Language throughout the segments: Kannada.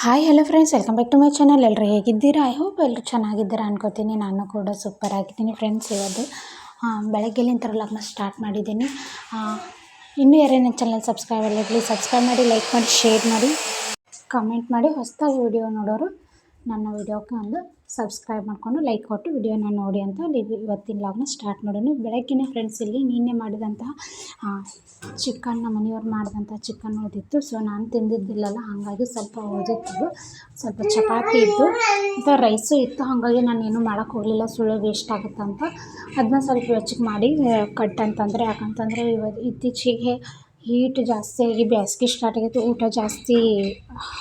Hi hello friends welcome back to my channel ಎಲ್ಲರೂ ಹೇಗಿದ್ದೀರಾ? ಐ ಹೋಪ್ ಎಲ್ಲರೂ ಚೆನ್ನಾಗಿದ್ದೀರಾ ಅನ್ಕೋತೀನಿ. ನಾನು ಕೂಡ ಸೂಪರ್ ಆಗಿದ್ದೀನಿ ಫ್ರೆಂಡ್ಸ್ ಇವತ್ತು. ಬೆಳಗ್ಗೆ ಬೆಳಗ್ಗೆಲಿಂದ ಲಗ್ನ ಸ್ಟಾರ್ಟ್ ಮಾಡಿದ್ದೀನಿ. ಇನ್ನೂ ಯಾರೇ ನನ್ನ ಚಾನಲ್ ಸಬ್ಸ್ಕ್ರೈಬ್ ಪ್ಲೀಸ್ ಸಬ್ಸ್ಕ್ರೈಬ್ ಮಾಡಿ ಲೈಕ್ ಮಾಡಿ ಶೇರ್ ಮಾಡಿ ಕಮೆಂಟ್ ಮಾಡಿ. ಹೊಸದಾಗಿ ವಿಡಿಯೋ ನೋಡೋರು ನನ್ನ ವಿಡಿಯೋಕ್ಕೆ ಒಂದು ಸಬ್ಸ್ಕ್ರೈಬ್ ಮಾಡಿಕೊಂಡು ಲೈಕ್ ಕೊಟ್ಟು ವಿಡಿಯೋನ ನೋಡಿ ಅಂತ ಇವತ್ತಿನ ಲಾಗ್ನ ಸ್ಟಾರ್ಟ್ ಮಾಡೋಣ. ಬೆಳಗ್ಗಿನ ಫ್ರೆಂಡ್ಸ್ ಇಲ್ಲಿ ನಿನ್ನೆ ಮಾಡಿದಂತಹ ಚಿಕನ್ ನಮ್ಮ ಮನೆಯವ್ರು ಮಾಡಿದಂಥ ಚಿಕನ್ ಉಳಿದಿತ್ತು. ಸೊ ನಾನು ತಿಂದಿದ್ದಿಲ್ಲಲ್ಲ, ಹಾಗಾಗಿ ಸ್ವಲ್ಪ ಉಳಿದಿತ್ತು. ಸ್ವಲ್ಪ ಚಪಾತಿ ಇತ್ತು. ಮತ್ತು ರೈಸು ಇತ್ತು. ಹಾಗಾಗಿ ನಾನು ಏನೂ ಮಾಡೋಕ್ಕೆ ಹೋಗಲಿಲ್ಲ. ಸುಳ್ಳು ವೇಸ್ಟ್ ಆಗುತ್ತಂತ. ಅದನ್ನ ಸ್ವಲ್ಪ ಹೆಚ್ಚಿಗೆ ಮಾಡಿ ಕಟ್ ಅಂತಂದರೆ, ಯಾಕಂತಂದರೆ ಇವತ್ತು ಇತ್ತೀಚೆಗೆ ಹೀಟ್ ಜಾಸ್ತಿ ಆಗಿ ಬ್ಯಾಸ್ಗೆ ಸ್ಟಾರ್ಟ್ ಆಗೈತಿ ಊಟ ಜಾಸ್ತಿ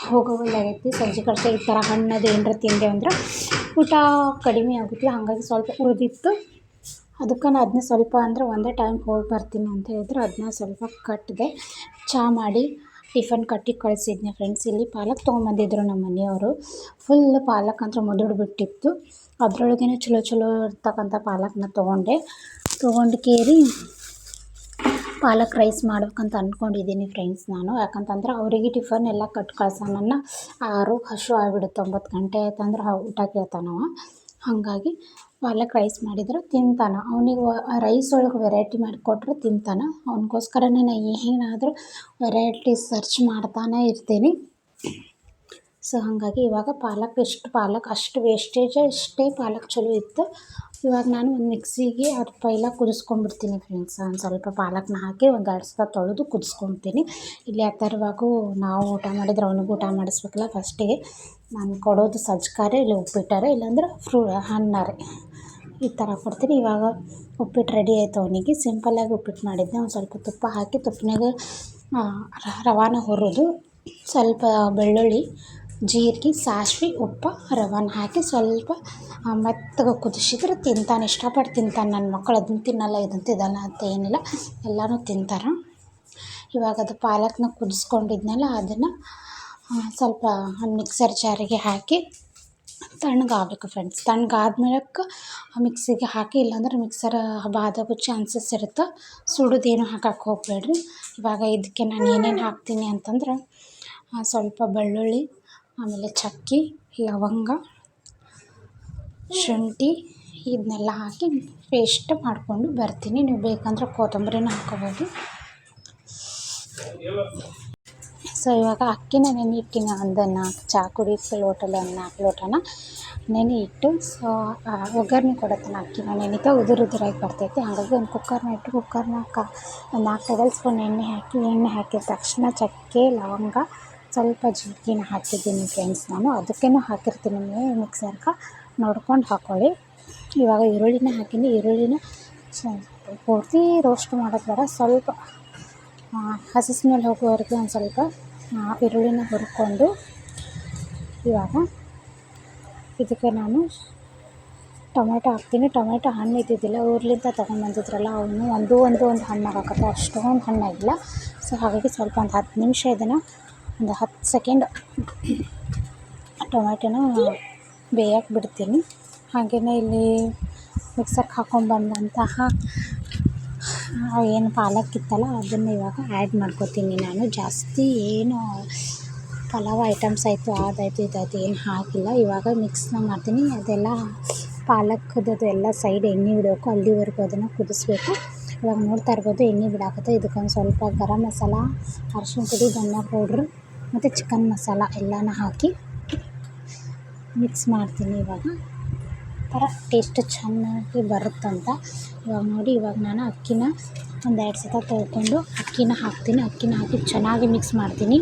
ಹೋಗೋವಲ್ಲಾಗೈತಿ ಸಂಜೆ ಕಡೆ ಈ ಥರ ಹಣ್ಣದು ಏನರ ತಿಂದೆ ಅಂದ್ರೆ ಊಟ ಕಡಿಮೆ ಆಗುತ್ತೆ ಹಾಗಾಗಿ ಸ್ವಲ್ಪ ಉರಿದಿತ್ತು ಅದಕ್ಕೆ ನಾನು ಅದನ್ನ ಸ್ವಲ್ಪ ಅಂದರೆ ಒಂದೇ ಟೈಮ್ ಹೋಗಿ ಬರ್ತೀನಿ ಅಂತ ಹೇಳಿದ್ರು. ಅದನ್ನ ಸ್ವಲ್ಪ ಕಟ್ಟಿದೆ ಚಹಾ ಮಾಡಿ ಟಿಫನ್ ಕಟ್ಟಿ ಕಳಿಸಿದ್ನೆ ಫ್ರೆಂಡ್ಸ್ ಇಲ್ಲಿ ಪಾಲಕ್ ತೊಗೊಂಬಂದಿದ್ರು ನಮ್ಮ ಮನೆಯವರು. ಫುಲ್ ಪಾಲಕ್ ಅಂತ ಮುದುಡ್ಬಿಟ್ಟಿತ್ತು. ಅದರೊಳಗೇ ಚಲೋ ಚಲೋ ಇರ್ತಕ್ಕಂಥ ಪಾಲಕ್ನ ತೊಗೊಂಡೆ. ತೊಗೊಂಡು ಕೇರಿ ಪಾಲಕ್ ರೈಸ್ ಮಾಡ್ಬೇಕಂತ ಅಂದ್ಕೊಂಡಿದ್ದೀನಿ ಫ್ರೆಂಡ್ಸ್ ನಾನು. ಯಾಕಂತಂದ್ರೆ ಅವರಿಗೆ ಟಿಫನ್ ಎಲ್ಲ ಕಟ್ ಕಳ್ಸೋಣ ಆರು, ಹಸು ಆಗಿಬಿಡುತ್ತೆ ಒಂಬತ್ತು ಗಂಟೆ ಆಯ್ತಂದ್ರೆ ಊಟ ಕೇಳ್ತಾನವ. ಹಾಗಾಗಿ ಪಾಲಕ್ ರೈಸ್ ಮಾಡಿದ್ರೆ ತಿಂತಾನೆ. ಅವನಿಗೆ ರೈಸ್ ಒಳಗೆ ವೆರೈಟಿ ಮಾಡಿಕೊಟ್ರೆ ತಿಂತಾನೆ. ಅವನಿಗೋಸ್ಕರನೇ ನಾನು ಏನಾದರೂ ವೆರೈಟಿ ಸರ್ಚ್ ಮಾಡ್ತಾನೆ ಇರ್ತೀನಿ. ಸೊ ಹಾಗಾಗಿ ಇವಾಗ ಪಾಲಕ್ ಎಷ್ಟು ಪಾಲಕ್, ಅಷ್ಟು ವೇಸ್ಟೇಜ್ ಇಷ್ಟೇ ಪಾಲಕ್ ಚಲೋ ಇತ್ತು. ಇವಾಗ ನಾನು ಒಂದು ಮಿಕ್ಸಿಗೆ ಅದು ಪೈಲ ಕುದಿಸ್ಕೊಂಡ್ಬಿಡ್ತೀನಿ ಫ್ರೆಂಡ್ಸ್ ಒಂದು ಸ್ವಲ್ಪ ಪಾಲಕ್ನ ಹಾಕಿ ಒಂದು ಎರಡು ಸಲ ತೊಳೆದು ಕುದಿಸ್ಕೊತೀನಿ. ಇಲ್ಲಿ ಆ ಥರವಾಗೂ ನಾವು ಊಟ ಮಾಡಿದ್ರೆ ಅವನಿಗೆ ಊಟ ಮಾಡಿಸ್ಬೇಕಲ್ಲ ಫಸ್ಟಿಗೆ ನಾನು ಕೊಡೋದು ಸಜ್ಕಾರೆ, ಇಲ್ಲಿ ಉಪ್ಪಿಟ್ಟಾರೆ, ಇಲ್ಲಾಂದ್ರೆ ಫ್ರೂ ಹಣ್ಣಾರೆ ಈ ಥರ ಕೊಡ್ತೀನಿ. ಇವಾಗ ಉಪ್ಪಿಟ್ಟು ರೆಡಿ ಆಯಿತು ಅವನಿಗೆ. ಸಿಂಪಲ್ಲಾಗಿ ಉಪ್ಪಿಟ್ಟು ಮಾಡಿದ್ದೆ. ಒಂದು ಸ್ವಲ್ಪ ತುಪ್ಪ ಹಾಕಿ ತುಪ್ಪನಾಗ ರವಾನ ಹುರಿದು ಸ್ವಲ್ಪ ಬೆಳ್ಳುಳ್ಳಿ, ಜೀರಿಗೆ, ಸಾಸಿವೆ, ಉಪ್ಪು, ರವಾನ ಹಾಕಿ ಸ್ವಲ್ಪ ಮೆತ್ತಗೆ ಕುದಿಸಿದ್ರೆ ತಿಂತಾನೆ ಇಷ್ಟಪಟ್ಟು ತಿಂತಾನೆ ನನ್ನ ಮಕ್ಕಳು ಅದನ್ನು ತಿನ್ನಲ್ಲ, ಇದನ್ನು ತಿನ್ನಲ್ಲ ಅಂತ ಏನಿಲ್ಲ. ಎಲ್ಲನೂ ತಿಂತಾರೆ. ಇವಾಗ ಅದು ಪಾಲಕ್ನ ಕುದಿಸ್ಕೊಂಡಿದ್ನಲ್ಲ, ಅದನ್ನು ಸ್ವಲ್ಪ ಮಿಕ್ಸರ್ ಜಾರಿಗೆ ಹಾಕಿ ತಣ್ಣಗಾಗಬೇಕು ಫ್ರೆಂಡ್ಸ್ ತಣ್ಣಗಾದ್ಮೇಲೆ ಮಿಕ್ಸಿಗೆ ಹಾಕಿ, ಇಲ್ಲಾಂದ್ರೆ ಮಿಕ್ಸರ್ ಬಾದಾಗೋ ಚಾನ್ಸಸ್ ಇರುತ್ತೆ. ಸುಡೋದೇನು ಹಾಕಕ್ಕೆ ಹೋಗಬೇಡ್ರಿ. ಇವಾಗ ಇದಕ್ಕೆ ನಾನು ಏನೇನು ಹಾಕ್ತೀನಿ ಅಂತಂದ್ರೆ ಸ್ವಲ್ಪ ಬೆಳ್ಳುಳ್ಳಿ, ಆಮೇಲೆ ಚಕ್ಕೆ, ಲವಂಗ ಶುಂಠಿ ಇದನ್ನೆಲ್ಲ ಹಾಕಿ ಪೇಸ್ಟ್ ಮಾಡಿಕೊಂಡು ಬರ್ತೀನಿ. ನೀವು ಬೇಕಂದ್ರೆ ಕೊತ್ತಂಬರಿನೂ ಹಾಕೋಬೋದು. ಸೊ ಇವಾಗ ಅಕ್ಕಿನ ನೆನೆ ಇಟ್ಟಿನ ಒಂದು ನಾಲ್ಕು ಚಹಾ ಕುಡಿಯೋಕ್ಕೆ ಲೋಟಲ್ಲಿ ಒಂದು ನಾಲ್ಕು ಲೋಟನ ನೆನೆ ಇಟ್ಟು ಸೊ ಒಗ್ಗರಣೆ ಕೊಡತ್ತನ ಅಕ್ಕಿನ. ನೆನಿತಾ ಉದುರು ಉದುರಾಗಿ ಬರ್ತೈತಿ. ಹಾಗಾಗಿ ಒಂದು ಕುಕ್ಕರ್ನ ಇಟ್ಟು ಕುಕ್ಕರ್ನ ಕ ನಾಲ್ಕು ಟೇಬಲ್ ಸ್ಪೂನ್ ಎಣ್ಣೆ ಹಾಕಿ, ಎಣ್ಣೆ ಹಾಕಿದ ತಕ್ಷಣ ಚಕ್ಕೆ, ಲವಂಗ, ಸ್ವಲ್ಪ ಜೀರಿಗೆನ ಹಾಕಿದ್ದೀನಿ ಫ್ರೆಂಡ್ಸ್ ನಾನು. ಅದಕ್ಕೇನು ಹಾಕಿರ್ತೀನಿ ಮಿಕ್ಸರ್ಗೆ ನೋಡ್ಕೊಂಡು ಹಾಕ್ಕೊಳ್ಳಿ ಇವಾಗ ಈರುಳ್ಳಿನ ಹಾಕಿನಿ. ಈರುಳ್ಳಿನ ಪೂರ್ತಿ ರೋಸ್ಟ್ ಮಾಡೋದು ಬೇಡ. ಸ್ವಲ್ಪ ಹಸಿ ಸ್ಮೆಲ್ ಹೋಗುವವರೆಗೆ ಒಂದು ಸ್ವಲ್ಪ ಈರುಳ್ಳಿನ ಹುರ್ಕೊಂಡು ಇವಾಗ ಇದಕ್ಕೆ ನಾನು ಟೊಮೆಟೊ ಹಾಕ್ತೀನಿ. ಟೊಮೆಟೊ ಹಣ್ಣು ಇದ್ದಿದ್ದಿಲ್ಲ. ಊರ್ಲಿಂದ ತೊಗೊಂಬಂದಿದ್ರಲ್ಲ ಅವನು ಒಂದು ಒಂದು ಒಂದು ಹಣ್ಣು ಆಗಾಕತ್ತೆ ಅಷ್ಟೊಂದು ಹಣ್ಣಾಗಿಲ್ಲ ಸೊ, ಹಾಗಾಗಿ ಸ್ವಲ್ಪ ಒಂದು ಹತ್ತು ನಿಮಿಷ ಇದನ್ನು ಒಂದು ಹತ್ತು ಸೆಕೆಂಡ್ ಟೊಮೆಟೊನ ಬೇಯಕ್ಕೆ ಬಿಡ್ತೀನಿ. ಹಾಗೆಯೇ ಇಲ್ಲಿ ಮಿಕ್ಸರ್ಗೆ ಹಾಕ್ಕೊಂಬಂದಂತಹ ಏನು ಪಾಲಕ್ ಇತ್ತಲ್ಲ, ಅದನ್ನು ಇವಾಗ ಆ್ಯಡ್ ಮಾಡ್ಕೊತೀನಿ ನಾನು. ಜಾಸ್ತಿ ಏನು ಪಲಾವ್ ಐಟಮ್ಸ್ ಆಯಿತು, ಅದಾಯಿತು, ಇದಾಯಿತು, ಏನು ಹಾಕಿಲ್ಲ. ಇವಾಗ ಮಿಕ್ಸ್ನ ಮಾಡ್ತೀನಿ. ಅದೆಲ್ಲ ಪಾಲಕ್ದು ಎಲ್ಲ ಸೈಡ್ ಎಣ್ಣೆ ಬಿಡಬೇಕು ಅಲ್ಲಿವರೆಗೂ ಅದನ್ನು ಕುದಿಸ್ಬೇಕು. ಇವಾಗ ನೋಡ್ತಾ ಇರ್ಬೋದು, ಎಣ್ಣೆ ಬಿಡಾಕತ್ತೆ. ಇದಕ್ಕೊಂದು ಸ್ವಲ್ಪ ಗರಂ ಮಸಾಲ, ಅರಿಶಿಣ ಪುಡಿ, ಧನಿಯಾ ಪೌಡ್ರು ಮತ್ತು ಚಿಕನ್ ಮಸಾಲ ಎಲ್ಲನೂ ಹಾಕಿ. ಮಿಕ್ಸ್ ಮಾಡ್ತೀನಿ ಇವಾಗ. ಥರ ಟೇಸ್ಟ್ ಚೆನ್ನಾಗಿ ಬರುತ್ತಂತ. ಇವಾಗ ನೋಡಿ, ಇವಾಗ ನಾನು ಅಕ್ಕಿನ ಒಂದು ಎರಡು ಸತ ತೊಳ್ಕೊಂಡು ಅಕ್ಕಿನ ಹಾಕ್ತೀನಿ. ಅಕ್ಕಿನ ಹಾಕಿ ಚೆನ್ನಾಗಿ ಮಿಕ್ಸ್ ಮಾಡ್ತೀನಿ.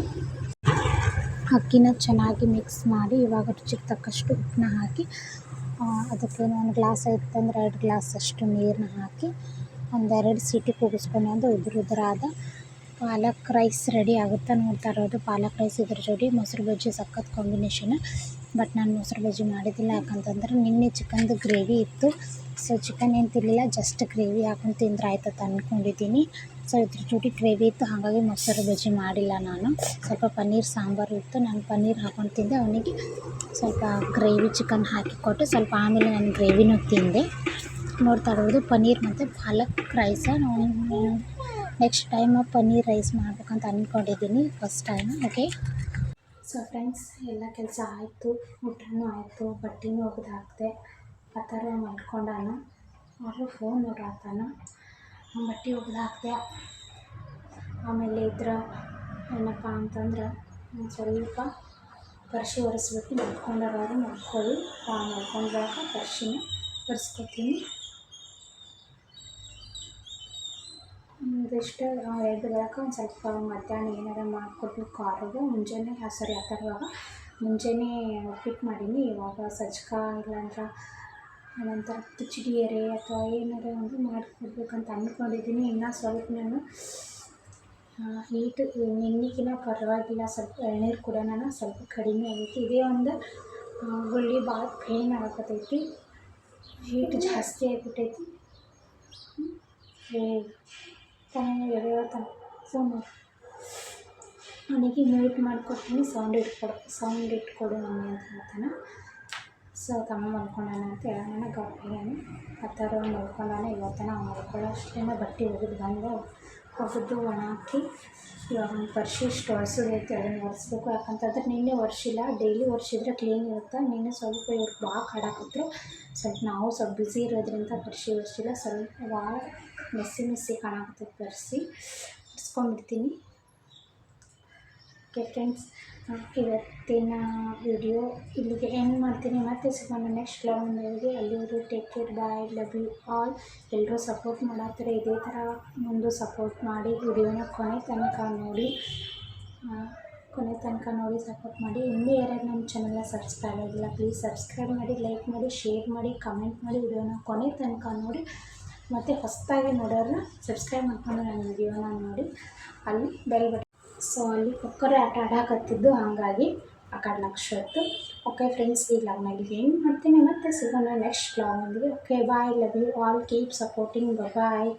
ಅಕ್ಕಿನ ಚೆನ್ನಾಗಿ ಮಿಕ್ಸ್ ಮಾಡಿ ಇವಾಗ ರುಚಿಗೆ ತಕ್ಕಷ್ಟು ಉಪ್ಪನ್ನ ಹಾಕಿ ಅದಕ್ಕೆ ಒಂದು ಗ್ಲಾಸ್ ಐತಂದ್ರೆ ಎರಡು ಗ್ಲಾಸ್ ಅಷ್ಟು ನೀರನ್ನ ಹಾಕಿ ಒಂದೆರಡು ಸೀಟಿ ಕೂಗಿಸ್ಕೊಂಡು ಒಂದು ಉದುರು ಪಾಲಕ್ ರೈಸ್ ರೆಡಿ ಆಗುತ್ತೆ ನೋಡ್ತಾ ಇರೋದು. ಪಾಲಕ್ ರೈಸ್ ಇದ್ರ ಜೋಡಿ ಮೊಸರು ಬಜ್ಜಿ ಸಖತ್ ಕಾಂಬಿನೇಷನ್ ಬಟ್ ನಾನು ಮೊಸರು ಬಜ್ಜಿ ಮಾಡಿದ್ದಿಲ್ಲ. ಯಾಕಂತಂದ್ರೆ ನಿನ್ನೆ ಚಿಕನ್ದು ಗ್ರೇವಿ ಇತ್ತು. ಸೊ ಚಿಕನ್ ಏನು ತಿನ್ನಲಿಲ್ಲ ಜಸ್ಟ್ ಗ್ರೇವಿ ಹಾಕೊಂಡು ತಿಂದ್ರೆ ಆಯ್ತಂತ ಅಂದ್ಕೊಂಡಿದ್ದೀನಿ ಸೊ ಇದ್ರ ಜೋಡಿ ಗ್ರೇವಿ ಇತ್ತು. ಹಾಗಾಗಿ ಮೊಸರು ಬಜ್ಜಿ ಮಾಡಿಲ್ಲ ನಾನು. ಸ್ವಲ್ಪ ಪನ್ನೀರ್ ಸಾಂಬಾರು ಇತ್ತು. ನಾನು ಪನ್ನೀರ್ ಹಾಕೊಂಡು ತಿಂದೆ. ಅವನಿಗೆ ಸ್ವಲ್ಪ ಗ್ರೇವಿ ಚಿಕನ್ ಹಾಕಿ ಕೊಟ್ಟು ಸ್ವಲ್ಪ ಆಮೇಲೆ ನಾನು ಗ್ರೇವಿನೂ ತಿಂದೆ. ನೋಡ್ತಾ ಇರೋದು, ಪನ್ನೀರ್ ಮತ್ತು palak rice? Next time paneer rice ಮಾಡ್ಬೇಕಂತ ಅಂದ್ಕೊಂಡಿದ್ದೀನಿ first time okay so friends ಎಲ್ಲ ಕೆಲಸ ಆಯಿತು, ಊಟನೂ ಆಯಿತು, ಬಟ್ಟೆನೂ ಒಗೆದು ಹಾಕಿದೆ ಆ ಥರ ಮಲ್ಕೊಂಡಾನ ಅವರು ಫೋನ್ ನೋಡಾತಾನ ಬಟ್ಟೆ ಒಗೆದು ಹಾಕಿದೆ ಆಮೇಲೆ ಇದ್ರ ಏನಪ್ಪ ಅಂತಂದ್ರೆ ಸ್ವಲ್ಪ ಪರ್ಶಿ ಒರೆಸ್ಬಿಟ್ಟು ಮಲ್ಕೊಂಡಾರವರು ಮಲ್ಕೊಳ್ಳಿ ಮಲ್ಕೊಂಡಾಗ ಪರ್ಶಿನ ಒರೆಸ್ಕೊತೀನಿ. ಇದಿಷ್ಟು ಎದ್ದು ಬರೋಕೆ ಒಂದು ಸ್ವಲ್ಪ ಮಧ್ಯಾಹ್ನ ಏನಾರ ಮಾಡಿಕೊಟ್ಟು ಆರೋಗ್ಯ ಮುಂಜಾನೆ ಸರಿ, ಆ ಥರವಾಗ ಮುಂಜಾನೆ ಉಪ್ಪಿಟ್ಟು ಮಾಡೀನಿ. ಇವಾಗ ಸಜ್ಕ ಇಲ್ಲಾಂದ್ರೆ ನಂತರ ಕಿಚಡಿ ಎರೆ ಅಥವಾ ಏನಾರ ಒಂದು ಮಾಡಿಕೊಡ್ಬೇಕಂತ ಅಂದ್ಕೊಂಡಿದ್ದೀನಿ ಇನ್ನೂ ಸ್ವಲ್ಪ ನಾನು ಹೀಟ್ ನಿನ್ನಿಕಿನ ಪರವಾಗಿಲ್ಲ. ಸ್ವಲ್ಪ ಎಳ್ನೀರು ನಾನು ಸ್ವಲ್ಪ ಕಡಿಮೆ ಆಗೈತಿ. ಇದೇ ಒಂದು ಗುಳ್ಳಿ ಭಾಳ ಪೇನ್ ಆಗಕತ್ತೈತಿ ಹೀಟ್ ಜಾಸ್ತಿ ಆಗಿಬಿಟ್ಟೈತಿ ಏ ತಾನೇ ಎಳೆಯೋತಾನೆ ಸೊ ನನಗೆ ಮ್ಯೂಟ್ ಮಾಡಿಕೊಡ್ತೀನಿ ಸೌಂಡ್ ಇಟ್ಕೊಡು ಸೌಂಡ್ ಇಟ್ಕೊಡು ಮಮ್ಮಿ ಅಂತ ಹೇಳ್ತಾನೆ. ಸೊ ತಮ್ಮ ಮಲ್ಕೊಂಡಾನ ಅಂತ ಹೇಳೋಣ ಗಪ್ಪಿಗಾನೆ ಆ ಥರ ಮಲ್ಕೊಂಡಾನೆ, ಇವತ್ತನ ಮಲ್ಕೊಳ್ಳೋ ಬಟ್ಟೆ ಒಗೆದು ಬಂದು ಒಗೆದು ಒಣ ಹಾಕಿ ಇವಾಗ ಒಂದು ವರ್ಷ ಇಷ್ಟು ಅದನ್ನು ಒರೆಸ್ಬೇಕು. ಯಾಕಂತಂದ್ರೆ ನಿನ್ನೆ ಒರೆಸಿಲ್ಲ, ಡೈಲಿ ಒರೆಸಿದ್ರೆ ಕ್ಲೀನ್ ಇರುತ್ತೆ? ನಿನ್ನೆ ಸ್ವಲ್ಪ ಇವ್ರು ಭಾಳ ಕಾಡಾಕತ್ರು ಸ್ವಲ್ಪ ನಾವು ಸ್ವಲ್ಪ ಬ್ಯುಸಿ ಇರೋದ್ರಿಂದ ಪರ್ಶಿ ಒರೆಸಿಲ್ಲ. ಸ್ವಲ್ಪ ಭಾಳ ಮೆಸ್ಸಿ ಮೆಸ್ಸಿ ಕಾಣಕತ್ತೈತೆ ಬರೆಸಿ ಬಿಡ್ಸ್ಕೊಂಡ್ಬಿಡ್ತೀನಿ ಓಕೆ ಫ್ರೆಂಡ್ಸ್ ಇವತ್ತಿನ ವಿಡಿಯೋ ಇಲ್ಲಿಗೆ ಎಂಡ್ ಮಾಡ್ತೀನಿ. ಮತ್ತೆ ಸಿಗೋಣ ನೆಕ್ಸ್ಟ್ ವ್ಲಾಗ್ನೊಂದಿಗೆ ಅಲ್ಲಿವರು take care bye love you all ಎಲ್ಲರೂ ಸಪೋರ್ಟ್ ಮಾಡತ್ತಾರೆ ಇದೇ ಥರ ಮುಂದೆ ಸಪೋರ್ಟ್ ಮಾಡಿ ವಿಡಿಯೋನ ಕೊನೆ ತನಕ ನೋಡಿ ಕೊನೆ ತನಕ ನೋಡಿ ಸಪೋರ್ಟ್ ಮಾಡಿ. ಇನ್ನೂ ಯಾರ್ಯಾರು ನಮ್ಮ ಚಾನಲ್ನ ಸಬ್ಸ್ಕ್ರೈಬ್ ಆಗಿಲ್ಲ ಪ್ಲೀಸ್ ಸಬ್ಸ್ಕ್ರೈಬ್ ಮಾಡಿ ಲೈಕ್ ಮಾಡಿ ಶೇರ್ ಮಾಡಿ ಕಮೆಂಟ್ ಮಾಡಿ ವಿಡಿಯೋನ ಕೊನೆ ತನಕ ನೋಡಿ. ಮತ್ತು ಹೊಸದಾಗಿ ನೋಡೋರನ್ನ ಸಬ್ಸ್ಕ್ರೈಬ್ ಮಾಡ್ಕೊಂಡು ನನ್ನ ವಿಡಿಯೋನ ನೋಡಿ. ಅಲ್ಲಿ ಬೆಲ್ ಬಟನ್ ಸೊ ಅಲ್ಲಿ ಕುಕ್ಕರ್ ಆಟ ಆಡಾಕತ್ತಿದ್ದು ಹಾಗಾಗಿ ಆ ಕಡೆ ಲಕ್ಷತ್ತು ಓಕೆ ಫ್ರೆಂಡ್ಸ್ ಈ ಲಾಗ್ನಾಗ ಹೆಂಗೆ ಮಾಡ್ತೀನಿ ಮತ್ತೆ ಸಿಗೋಣ next ಲಾಗ್ನಲ್ಲಿ okay bye love you all keep supporting bye